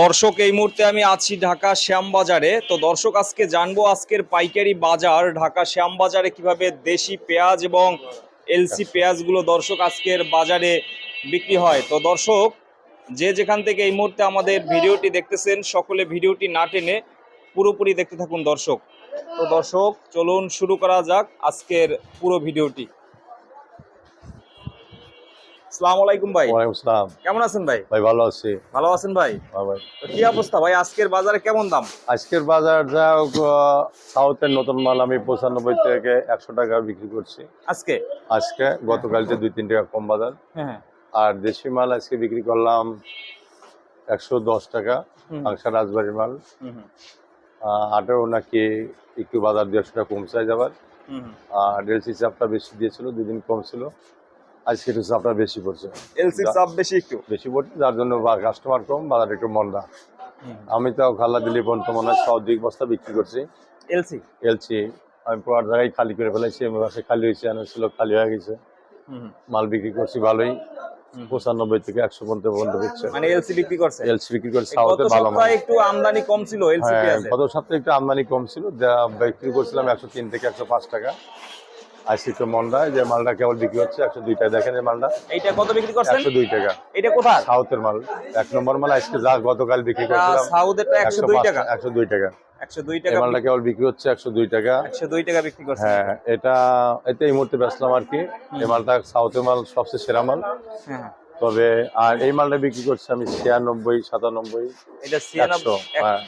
দর্শক, এই মুহূর্তে আমি আছি ঢাকা শ্যামবাজারে। তো দর্শক, আজকে জানব আজকের পাইকারি বাজার, ঢাকা শ্যামবাজারে কীভাবে দেশি পেঁয়াজ এবং এলসি পেঁয়াজগুলো দর্শক আজকের বাজারে বিক্রি হয়। তো দর্শক, যে যেখান থেকে এই মুহূর্তে আমাদের ভিডিওটি দেখতেছেন, সকলে ভিডিওটি না টেনে পুরোপুরি দেখতে থাকুন দর্শক। তো দর্শক, চলুন শুরু করা যাক আজকের পুরো ভিডিওটি। আসসালামু আলাইকুম ভাই। ওয়ালাইকুম আসসালাম কেমন আছেন ভাই? ভাই ভালো আছি। ভালো আছেন ভাই? হ্যাঁ ভাই। কি অবস্থা ভাই? আজকের বাজারে কেমন দাম? আজকের বাজার যা সাউথের নতুন মাল আমি পঁচানব্বই থেকে একশো টাকা বিক্রি করছি। আজকে? আজকে গতকাল যে দুই তিন টাকা কম বাজার। হ্যাঁ হ্যাঁ। আর দেশি মাল আজকে বিক্রি করলাম একশো দশ টাকা। আংসা রাজবাড়ির মাল। আটাও নাকি একটু বাজার দেড়শো টাকা কমছে যাবার। আর এলসি চাপটা বেশি দিয়েছিল দুদিন কম ছিল। আজকে একটু চাপটা বেশি পড়ছে। চাপ বেশি একটু? বেশি পড়ছে যার জন্য কাস্টমার কম বাজার একটু মন্দা। আমি তো খাল্লা দিলি পর্যন্ত মনে হয় সব দিক বস্তা বিক্রি করছি। এলসি? এলছি আমি পুরো জায়গায় খালি করে ফেলেছি আমার বাসে খালি হয়েছে আনা ছিল খালি হয়ে গেছে। মাল বিক্রি করছি ভালোই। পঁচানব্বই থেকে একশো পর্যন্ত পর্যন্ত মানে এলসি বিক্রি করছে? এলসি বিক্রি করছি সাউথের ভালো মাল। একটু আমদানি কম ছিল এলসি হ্যাঁ গত সপ্তাহে একটু আমদানি কম ছিল বিক্রি করছিলাম একশো তিন থেকে একশো পাঁচ টাকা। মন্ডায় যে মালটা কেবল বিক্রি হচ্ছে একশো দুই টাকা। দেখেন এই মালটা। এইটা কত বিক্রি করছেন? একশো দুই টাকা। এটা কোথায় সাউথের মাল। এক নম্বর মাল আজকে যা গতকাল বিক্রি করছিলাম সাউথেরটা একশো দুই টাকা। একশো দুই টাকা। একশো দুই টাকা মালটা কেবল বিক্রি হচ্ছে একশো দুই টাকা। একশো দুই টাকা বিক্রি করছে হ্যাঁ এটা এটা এই মুহূর্তে বেচলাম আর কি। এই মালটা সাউথের মাল সবচেয়ে সেরা মাল। হ্যাঁ হ্যাঁ। তবে আর এই মালটা বিক্রি করছি আমি ছিয়ানব্বই সাতানব্বই এটা হ্যাঁ।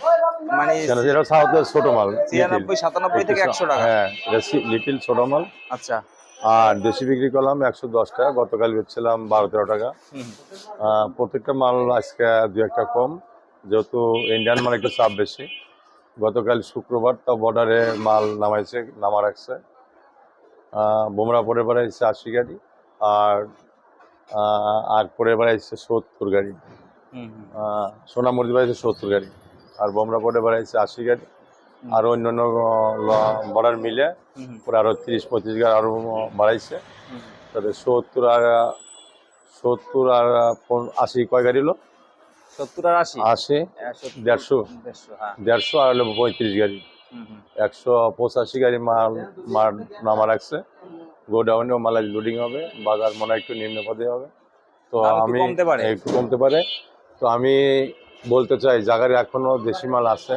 মানে এটা সাউথের ছোট মাল ছিয়ানব্বই সাতানব্বই থেকে একশো টাকা। হ্যাঁ এটা লিটিল ছোট মাল। আচ্ছা। আর দেশি বিক্রি করলাম একশো দশ টাকা গতকাল বেচছিলাম বারো তেরো টাকা। প্রত্যেকটা মাল আজকে দু একটা কম যেহেতু ইন্ডিয়ান মাল একটু চাপ বেশি। গতকাল শুক্রবার তো বর্ডারে মাল নামাইছে নামা রাখছে। আহ, বোমরা পরে বেড়াইছে আশি গাড়ি আর আর পরে বেড়াইছে সত্তর গাড়ি। আহ, বেড়াইছে সত্তর গাড়ি। আর বোমরা পরে বেড়াইছে আশি গাড়ি। আর অন্যান্য বর্ডার মিলে। পরে আরও তিরিশ পঁচিশ গাড়ি আরও বাড়াইছে। তাহলে সত্তর আর সত্তর আর আশি কয় গাড়ি হলো? সত্তর আর আশি? আশি হ্যাঁ, দেড়শো। দেড়শো হ্যাঁ। আর হলো পঁয়ত্রিশ গাড়ি। একশো পঁচাশি গাড়ি মাল মাল নামা রাখছে। গোডাউনেও মাল লোডিং হবে বাজার মনে একটু নিম্ন পদে হবে। তো আমি কমতে পারে। একটু কমতে পারে। তো আমি বলতে চাই জায়গায় এখনও দেশি মাল আছে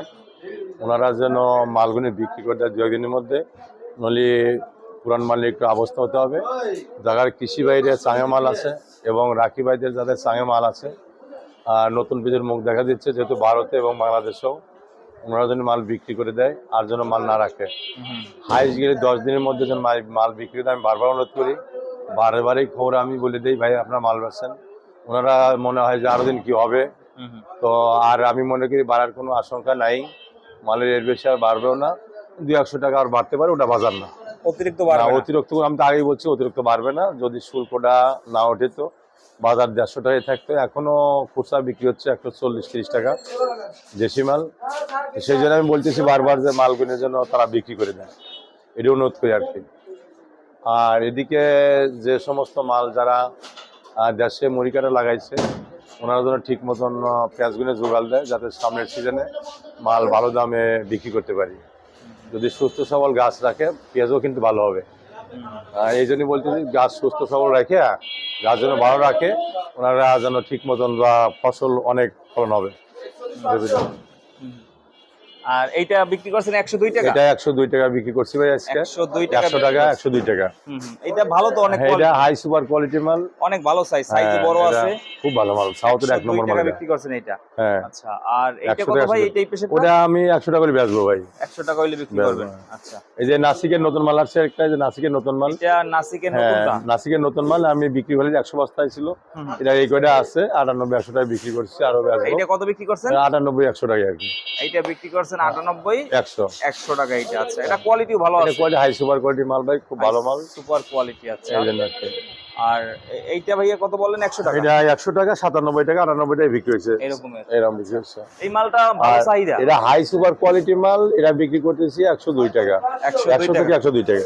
ওনারা যেন মালগুলি বিক্রি করে দেয় দু একদিনের মধ্যে নলি পুরান মালে একটু অবস্থা হতে হবে। জায়গার কৃষি বাইরে চাঙে মাল আছে এবং রাখি বাইদের যাদের চাঙে মাল আছে আর নতুন বীজের মুখ দেখা দিচ্ছে যেহেতু ভারতে এবং বাংলাদেশেও ওনারা যেন মাল বিক্রি করে দেয় আর যেন মাল না রাখে। হাইস্ট গেলে দশ দিনের মধ্যে যেন মাল- মাল বিক্রি করে আমি বারবার অনুরোধ করি বারে বারে খবর আমি বলে দিই ভাই আপনার মাল বেচছেন ওনারা মনে হয় যে আরও দিন কি হবে। তো আর আমি মনে করি বাড়ার কোনো আশঙ্কা নাই মালের রেট বেশি আর বাড়বেও না দু একশো টাকা আর বাড়তে পারে ওটা বাজার না অতিরিক্ত। অতিরিক্ত আমি তো আগেই বলছি অতিরিক্ত বাড়বে না যদি শুল্কটা না ওঠে তো বাজার দেড়শো টাকায় থাকতো। এখনও খুচরা বিক্রি হচ্ছে একশো চল্লিশ তিরিশ টাকা দেশি মাল সেই জন্য আমি বলতেছি বারবার যে মালগুলোর জন্য তারা বিক্রি করে দেয় এটা অনুরোধ করি আর কি। আর এদিকে যে সমস্ত মাল যারা দেশে মরিকাটা লাগাইছে ওনারা যেন ঠিক মতন আহ, পেঁয়াজগুলো জোগাল দেয় যাতে সামনের সিজনে মাল ভালো দামে বিক্রি করতে পারি। যদি সুস্থ সবল গাছ রাখে পেঁয়াজও কিন্তু ভালো হবে। এই জন্যই বলতেছি, গাছ সুস্থ সবল রাখে, গাছ যেন ভালো রাখে, ওনারা যেন ঠিক মতন বা ফসল অনেক ফলন হবে দাও। আর এইটা বিক্রি করছেন একশো দুই টাকা? এটা একশো দুই টাকা বিক্রি করছি ভাই আজকে। একশো দুই টাকা একশো টাকা একশো দুই টাকা। হুম হুম। এটা ভালো তো অনেক হ্যাঁ, এটা হাই সুপার কোয়ালিটির মাল। অনেক ভালো সাইজ সাইজ হ্যাঁ, বড় আছে। খুব ভালো মাল সাউথের এক নম্বর মাল বিক্রি করছেন এটা হ্যাঁ। আচ্ছা আর 100 কত ভাই শুধু। এইটাই পেশে ওটা আমি একশো টাকা করে বেচবো ভাই। একশো টাকা হইলে বিক্রি করবেন। আচ্ছা। এই যে নাসিকের নতুন মাল আসছে একটা যে নাসিকের নতুন মাল। এটা নাসিকের নতুনটা? নাসিকের নতুন মাল আমি বিক্রি হলে একশো বস্তায় ছিল এটা এই কয়টা আছে? আটানব্বই একশো টাকা বিক্রি করছি আরও বেচবো। এইটা কত বিক্রি করছেন? আটানব্বই একশো টাকা আর কি। এইটা বিক্রি করছেন আটানব্বই একশো। একশো টাকা এইটা আছে। এটা কোয়ালিটিও ভালো আছে। কোয়ালিটি হাই সুপার কোয়ালিটি মাল ভাই খুব ভালো মাল। সুপার কোয়ালিটি আছে। আর এইটা ভাইয়া কত বললেন একশো টাকা। এটা একশো টাকা সাতানব্বই টাকা আটানব্বই টাকা বিক্রি হয়েছে। এরকম বিক্রি হচ্ছে এই মালটা ভালো চাহিদা? এটা হাই সুপার কোয়ালিটি মাল এটা বিক্রি করতেছি একশো দুই টাকা। একশো থেকে একশো দুই টাকা।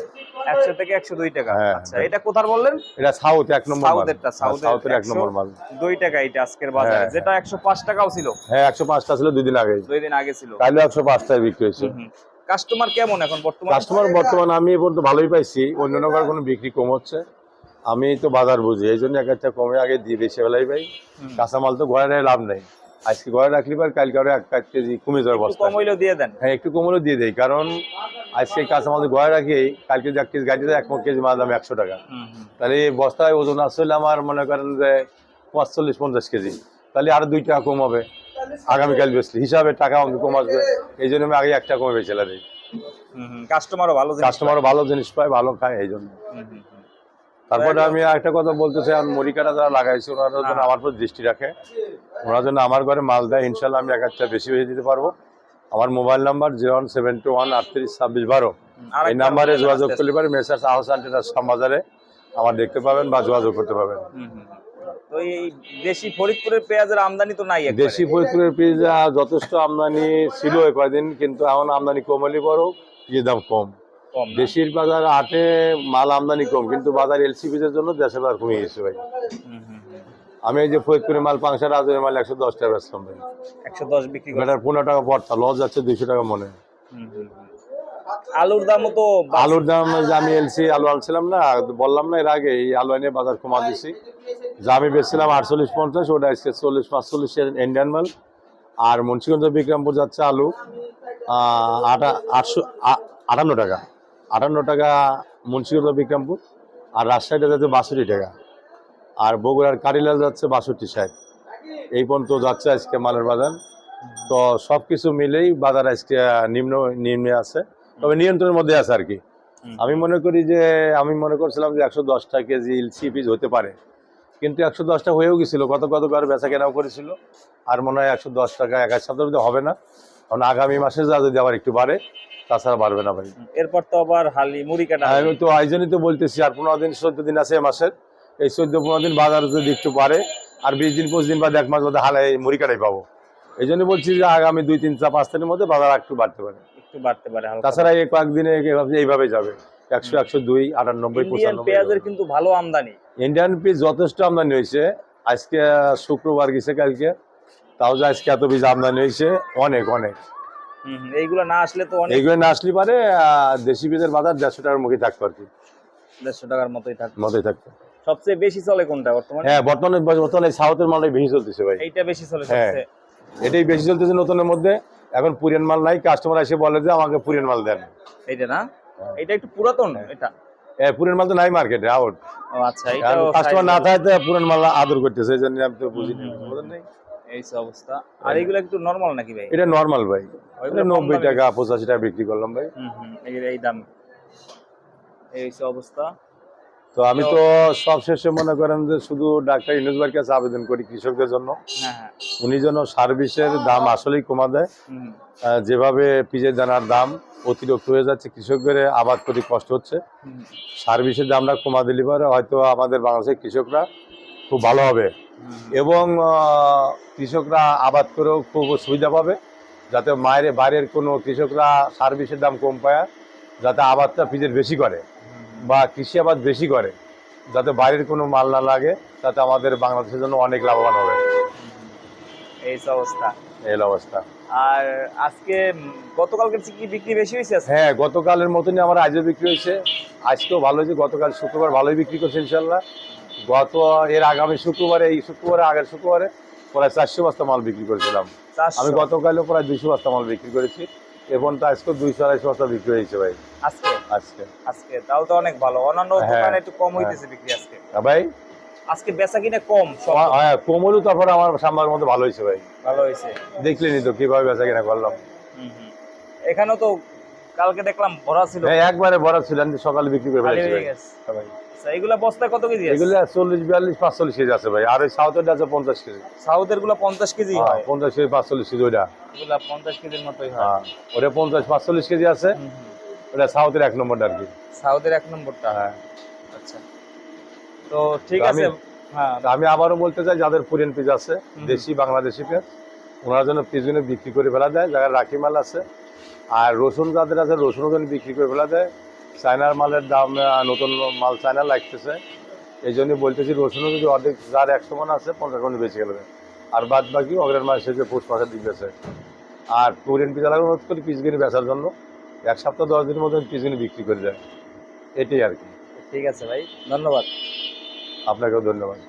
একশো থেকে একশো দুই টাকা। হ্যাঁ, আচ্ছা হ্যাঁ। এটা কোথার বললেন? এটা সাউথ এক নম্বর মাল। সাউথেরটা, সাউথের এক নম্বর মাল। দুই টাকা এটা আজকের বাজারে। হ্যাঁ, যেটা একশো পাঁচ টাকাও ছিল। হ্যাঁ একশো পাঁচটা ছিল দুই দিন আগে। দুই দিন আগে ছিল। কাইলে একশো পাঁচটায় বিক্রি হয়েছে। কাস্টমার কেমন এখন? বর্তমানে কাস্টমার বর্তমানে আমি পর্যন্ত ভালোই পাইছি। অন্য নৌকার কোনো বিক্রি কম হচ্ছে। আমি তো বাজার বুঝি এই জন্য এক একটা কমে আগে দিয়ে বেশি পাই হুম। কাঁচামাল তো ঘরে লাভ নেই। আজকে ঘরে রাখলি পার কালকে আরও এক এক কেজি কমে যাওয়ার বস্তা। কম হইলেও দিয়ে দেন। হ্যাঁ একটু কমলেও দিয়ে দেয় কারণ আজকে কাঁচামাল ঘরে রাখি কালকে এক কেজি গাড়িতে এক কেজি মাল দাম একশো টাকা। তাহলে এই বস্তায় ওজন আসলে আমার মনে করেন যে পাঁচচল্লিশ পঞ্চাশ কেজি। তাহলে আরও দুই টাকা কম হবে আগামীকাল বেশি হিসাবে টাকা কম আসবে এই জন্য আমি আগে একটা কমে বেঁচে দিই কাস্টমারও ভালো কাস্টমারও ভালো জিনিস পায় ভালো খায় এই জন্য। তারপরে আমি একটা কথা বলতে চাই আমার মরিকাটা যারা লাগাইছে ওনারা যেন হ্যাঁ। আমার উপর দৃষ্টি রাখে। ওনার জন্য আমার ঘরে মাল দেয় ইনশাল্লাহ আমি এক একটা বেশি বেশি দিতে পারব। আমার mobile number zero one seven two one আটত্রিশ ছাব্বিশ বারো। এই নাম্বারে যোগাযোগ করলে পারে মেসার্স হাউস আন্টিনাস বাজারে আমার দেখতে পাবেন বা যোগাযোগ করতে পাবেন। তো এই দেশি ফরিদপুরের পেঁয়াজের আমদানি তো নাই দেশি ফরিদপুরের যথেষ্ট আমদানি ছিল কয়দিন কিন্তু এখন আমদানি কম হলে বড় দাম কম? দেশির বাজার আটে মাল আমদানি কম কিন্তু বাজার এলসি পিজের জন্য দেশের বাজার কমে গেছে ভাই। আমি এই যে ফরিদপুরের মাল পাংশা রাজের মাল একশো দশ টাকা বেচলাম ভাই। একশো দশ বিক্রি করে। পনেরো টাকা পড়তা লস যাচ্ছে দুইশো টাকা মনে। আলুর দামও তো আলুর দাম যে আমি এলসি আলু আনছিলাম না বললাম না এর আগে এই আলু এনে বাজার কমা দিছি। যা আমি বেচছিলাম আটচল্লিশ পঞ্চাশ ওটা আজকে চল্লিশ পাঁচচল্লিশ ইন্ডিয়ান মাল। আর মুন্সিগঞ্জ বিক্রমপুর যাচ্ছে আলু আটা আটশো আটান্ন টাকা। আটান্ন টাকা মুন্সিগঞ্জ বিক্রমপুর আর রাজশাহীটা যাচ্ছে বাষট্টি টাকা আর বগুড়ার কারিলাল যাচ্ছে বাষট্টি ষাট। এই পর্যন্ত যাচ্ছে আজকে মালের বাজার। তো সব কিছু মিলেই বাজার আজকে নিম্ন নিম্নে আছে তবে নিয়ন্ত্রণের মধ্যে আছে আর কি। আমি মনে করি যে আমি মনে করছিলাম যে একশো দশটা কেজি ইলসি পিস হতে পারে কিন্তু একশো দশটা হয়েও গেছিল কত কত করে বেচা কেনাও করেছিল আর মনে হয় একশো দশ টাকা এক এক সপ্তাহ হবে না। কারণ আগামী মাসে যা যদি আবার একটু বাড়ে তাছাড়া বাড়বে না ভাই। এরপর তো আবার হালি মুড়ি কাটা আমি তো আয়োজনই তো বলতেছি আর পনেরো দিন চোদ্দ দিন আছে মাসের। এই চোদ্দ পনেরো দিন বাজার যদি একটু বাড়ে আর বিশ দিন পঁচিশ দিন বা এক মাস মধ্যে হালে মুড়ি কাটাই পাবো। এই জন্য বলছি যে আগামী দুই তিন চার পাঁচ দিনের মধ্যে বাজার একটু বাড়তে পারে। একটু বাড়তে পারে তাছাড়া এই কয়েকদিনে এইভাবে যাবে। একশো একশো দুই আটানব্বই পেঁয়াজের কিন্তু ভালো আমদানি। ইন্ডিয়ান পিস যথেষ্ট আমদানি হয়েছে। আজকে শুক্রবার গেছে কালকে। তাও যে আজকে এত পিস আমদানি হয়েছে অনেক অনেক। এইগুলো না আসলে তো অনেক এইগুলো না আসলে পারে দেশি পিসের বাজার দেড়শো টাকার মুখে থাকতো আর কি। দেড়শো টাকার মতোই থাকবে মতোই থাকতো। সবচেয়ে বেশি চলে কোনটা বর্তমানে? হ্যাঁ বর্তমানে বর্তমানে সাউথের মালটাই বেশি চলতেছে ভাই। এইটা বেশি চলে হ্যাঁ। এটাই বেশি চলতেছে নতুনের মধ্যে। এখন পুরিয়ান মাল নাই কাস্টমার এসে বলে যে আমাকে পুরিয়ান মাল দেন। এইটা না? এটা একটু পুরাতন এটা? হ্যাঁ পুরিয়ান মাল তো নাই মার্কেটে আউট ও আচ্ছা কাস্টমার না থাকে পুরান মাল আদর করতেছে এই জন্য আমি তো বুঝেন। নাই? এই অবস্থা। আর এগুলো একটু নরমাল নাকি ভাই? এটা নর্মাল ভাই। এটা নব্বই টাকা পঁচাশি টাকা বিক্রি করলাম ভাই। হুম হুম এই এই দাম। এই অবস্থা। তো আমি তো সব শেষে মনে করেন যে শুধু ডাক্তার ইনুজ ভাইয়ের কাছে আবেদন করি কৃষকদের জন্য। হ্যাঁ হ্যাঁ। উনি যেন সার্ভিসের দাম আসলেই কমা দেয়। যেভাবে পিজের দানার দাম অতিরিক্ত হয়ে যাচ্ছে কৃষকদের আবাদ করতে কষ্ট হচ্ছে। সার্ভিসের দামটা কমা দিলে পরে হয়তো আমাদের বাংলাদেশের কৃষকরা খুব ভালো হবে। এবং কৃষকরা আবাদ করেও খুব সুবিধা পাবে যাতে মায়ের বাইরের কোনো কৃষকরা সার্ভিসের দাম কম পায় যাতে আবাদটা পিজের বেশি করে বা কৃষি আবাদ বেশি করে যাতে বাইরের কোনো মাল না লাগে তাতে আমাদের বাংলাদেশের জন্য অনেক লাভবান হবে। এই অবস্থা। এই অবস্থা। আর আজকে উম, গতকালকের কি বিক্রি বেশি হয়েছে হ্যাঁ গতকালের মতনই আমার আজও বিক্রি হয়েছে। আজকেও ভালো হয়েছে গতকাল শুক্রবার ভালোই বিক্রি করছে ইনশাল্লাহ গত এর আগামী শুক্রবারে এই শুক্রবারে আগের শুক্রবারে প্রায় চারশো বস্তা মাল বিক্রি করেছিলাম। আমি গতকালও প্রায় দুইশো বস্তা মাল বিক্রি করেছি। এবং তো আজকে দুইশো আড়াইশো বস্তা বিক্রি হয়েছে ভাই। আজকে? আজকে। আজকে? তাও তো অনেক ভালো। অন্যান্য হ্যাঁ, দোকানে একটু কম হ্যাঁ। হইতেছে বিক্রি আজকে। হ্যাঁ ভাই? আজকে বেচা কিনা কম সব। হ্যাঁ কোমলও তারপরে আমার সামনের মধ্যে ভালো হয়েছে ভাই। ভালো হয়েছে। দেখলেনি তো কীভাবে বেচা কিনা করলাম। এখানেও তো কালকে দেখলাম ভরা ছিল। হ্যাঁ একবারে ছিলেন যে সকালে বিক্রি করে ফেলেছি হয়ে। হ্যাঁ ভাই। আচ্ছা, এগুলা কত কেজি এগুলো চল্লিশ বিয়াল্লিশ পাঁচচল্লিশ কেজি আছে ভাই। আর ওই সাউথের আছে পঞ্চাশ কেজি। সাউথেরগুলো পঞ্চাশ কেজি হ্যাঁ, পঞ্চাশ কেজি পাঁচচল্লিশ কেজি ওইটা। এগুলা পঞ্চাশ কেজির মতোই হয়। ওটা পঞ্চাশ পাঁচচল্লিশ কেজি আছে। ওটা সাউথের এক নম্বরটা আর কি। সাউথের এক নম্বরটা? হ্যাঁ। আচ্ছা। তো ঠিক আছে হ্যাঁ। আমি আবারও বলতে চাই যাদের কোরিয়ান পিস আছে দেশি বাংলাদেশি পেঁয়াজ ওনার জন্য পিসগুলো বিক্রি করে ফেলা যায়। যারা রাখি মাল আছে আর রসুন যাদের আছে রসুনও যেন বিক্রি করে ফেলা যায়। চায়নার মালের দাম নতুন মাল চায়না লাগতেছে। এই জন্য বলতেছি রসুনও যদি অর্ধেক যার একশো মন আছে পঞ্চাশ মন বেঁচে গেলে। আর বাদ বাকি অগ্রের মাসে যে পোস্ট পাশের দিক বেছে আর টুরেন পিজা লাগানো হচ্ছে করে পিসগিনি বেচার জন্য এক সপ্তাহ দশ দিনের মধ্যে পিসগিনি বিক্রি করে দেয়। এটাই আর কি। ঠিক আছে ভাই ধন্যবাদ। আপনাকেও ধন্যবাদ।